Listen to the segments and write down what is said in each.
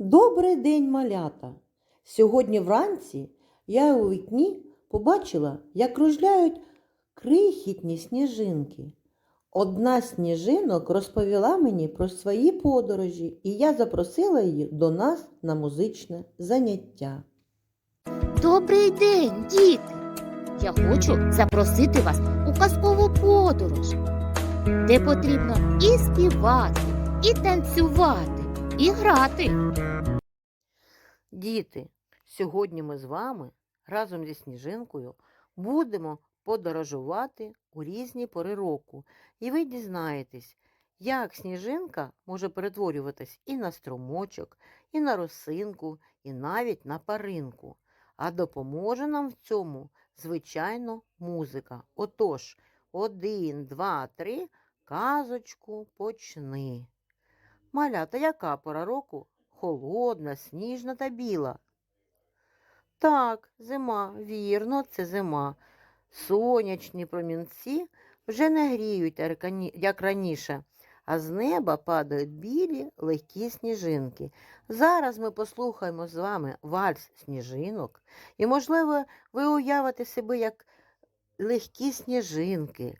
Добрий день, малята! Сьогодні вранці я у вікні побачила, як кружляють крихітні сніжинки. Одна сніжинок розповіла мені про свої подорожі, і я запросила її до нас на музичне заняття. Добрий день, діти! Я хочу запросити вас у казкову подорож, де потрібно і співати, і танцювати, і грати. Діти, сьогодні ми з вами разом зі сніжинкою будемо подорожувати у різні пори року, і ви дізнаєтесь, як сніжинка може перетворюватись і на струмочок, і на росинку, і навіть на паринку. А допоможе нам в цьому, звичайно, музика. Отож, один, два, три, казочку почни. Малята, яка пора року? Холодна, сніжна та біла. Так, зима, вірно, це зима. Сонячні промінці вже не гріють, як раніше, а з неба падають білі легкі сніжинки. Зараз ми послухаємо з вами вальс сніжинок, і, можливо, ви уявите себе як легкі сніжинки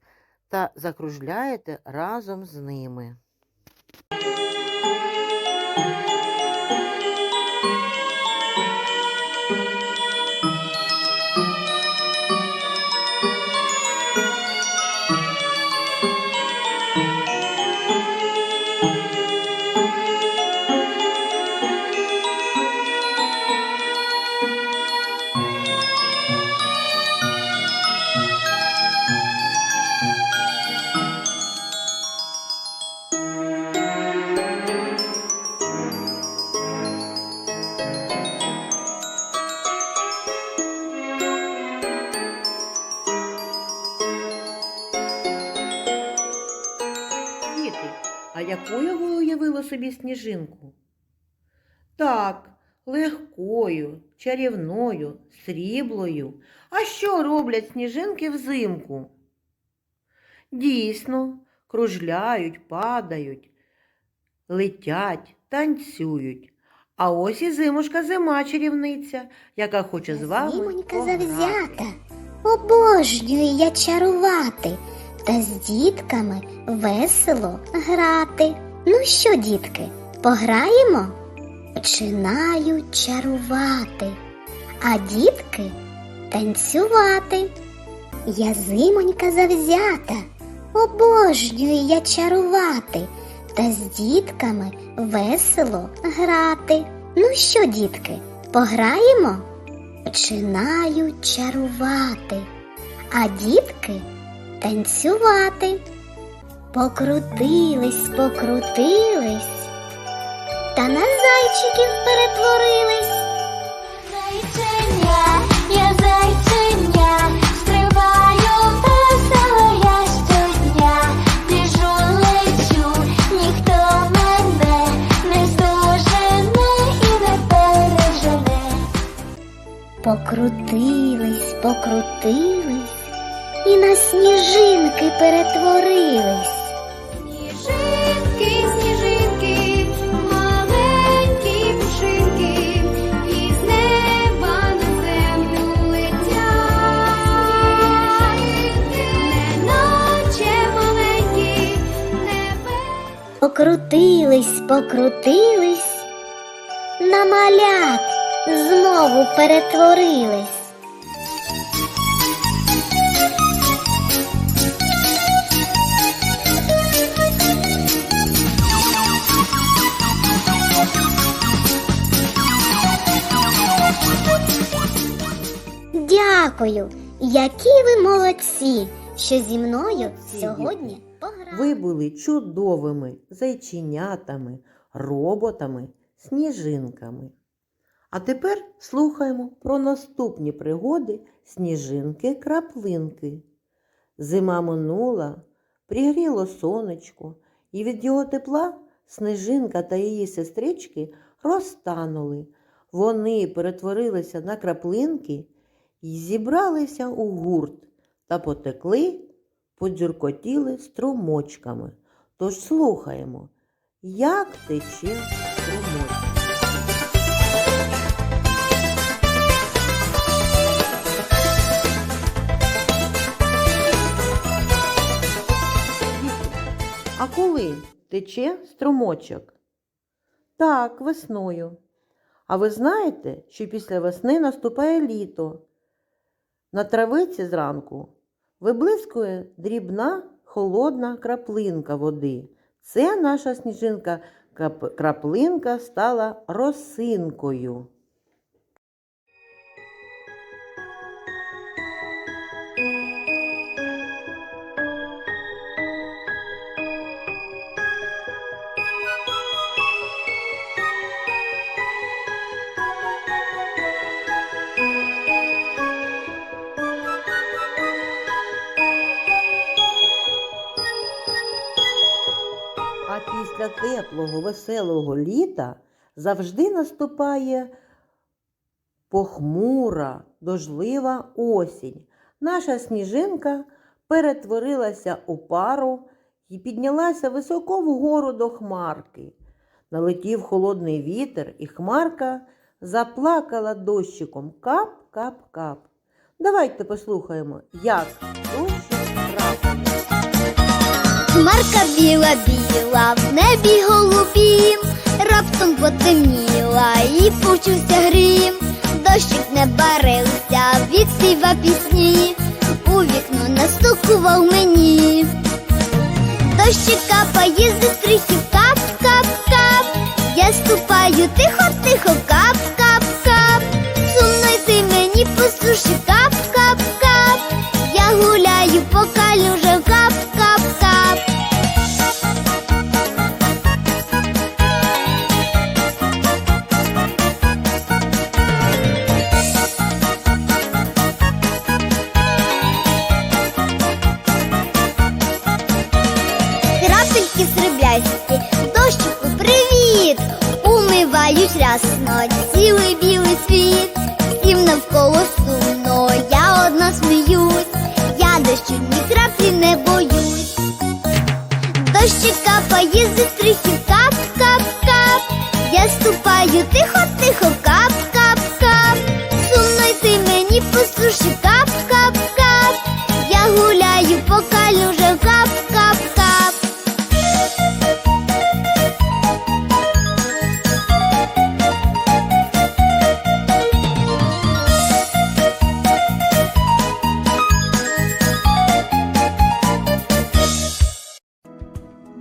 та закружляєте разом з ними. Діти, якою ви уявили собі сніжинку? Так, легкою, чарівною, сріблою. А що роблять сніжинки взимку? Дійсно, кружляють, падають, летять, танцюють. А ось і зимушка зима чарівниця, яка хоче з вами. Зимонька завзята, обожнюю я чарувати та з дітками весело грати. Ну що, дітки, пограємо? Починаю чарувати, а дітки танцювати. Я зимонька завзята, обожнюю я чарувати та з дітками весело грати. Ну що, дітки, пограємо? Починаю чарувати, а дітки танцювати. Покрутились, покрутились, та на зайчиків перетворились. Зайченя, я зайченя, стрибаю весело я щодня, біжу лечу, ніхто мене не здожене і не пережене. Покрутились, покрутились і на сніжинки перетворились. Сніжинки, сніжинки, маленькі пушинки, із неба на землю летять, неначе маленькі, небе. Покрутились, покрутились, на малят знову перетворились. Дякую, які ви молодці, що зі мною сьогодні пограли. Ви були чудовими зайченятами, роботами, сніжинками. А тепер слухаємо про наступні пригоди сніжинки-краплинки. Зима минула, пригріло сонечко, і від його тепла сніжинка та її сестрички розтанули. Вони перетворилися на краплинки і зібралися у гурт та потекли, подзюркотіли струмочками. Тож слухаємо, як тече струмочка. А коли тече струмочок? Так, весною. А ви знаєте, що після весни наступає літо, на травиці зранку виблискує дрібна холодна краплинка води. Це наша сніжинка краплинка стала росинкою. Теплого, веселого літа завжди наступає похмура, дожлива осінь. Наша сніжинка перетворилася у пару і піднялася високо вгору до хмарки. Налетів холодний вітер, і хмарка заплакала дощиком кап-кап-кап. Давайте послухаємо, як крапає. Хмарка біла біла, в небі голубім, раптом потемніла і почувся грім. Дощик не барився, відспіва пісні, у вікно настукував мені. Дощик капає зі стрихів, кап, кап, кап. Я ступаю тихо, тихо, кап, кап, кап. Сумно йти мені по суші, ступаю тихо, тихо, кап, кап, кап. Сумно йти мені по суші, кап, кап, кап. Я гуляю по калюжам, кап, кап, кап.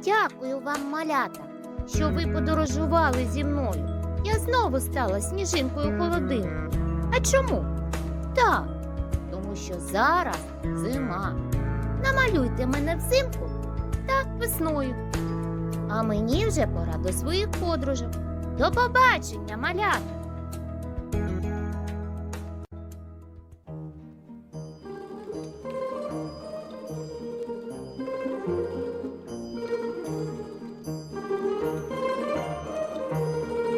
Дякую вам, малята, що ви подорожували зі мною. Я знову стала сніжинкою холодиною. А чому? Так, тому що зараз зима. Намалюйте мене взимку та весною. А мені вже пора до своїх подружок. До побачення, малята!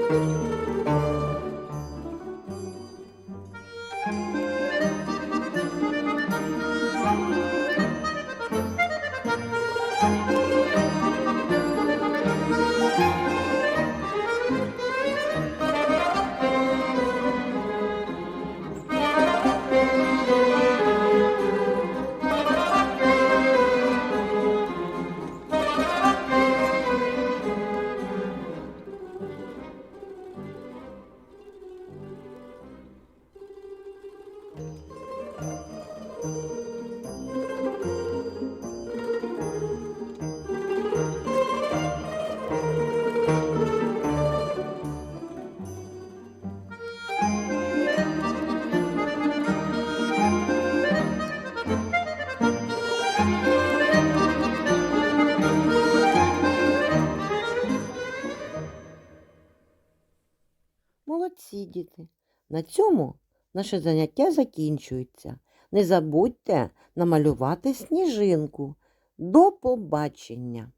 Música Діти. На цьому наше заняття закінчується. Не забудьте намалювати сніжинку. До побачення!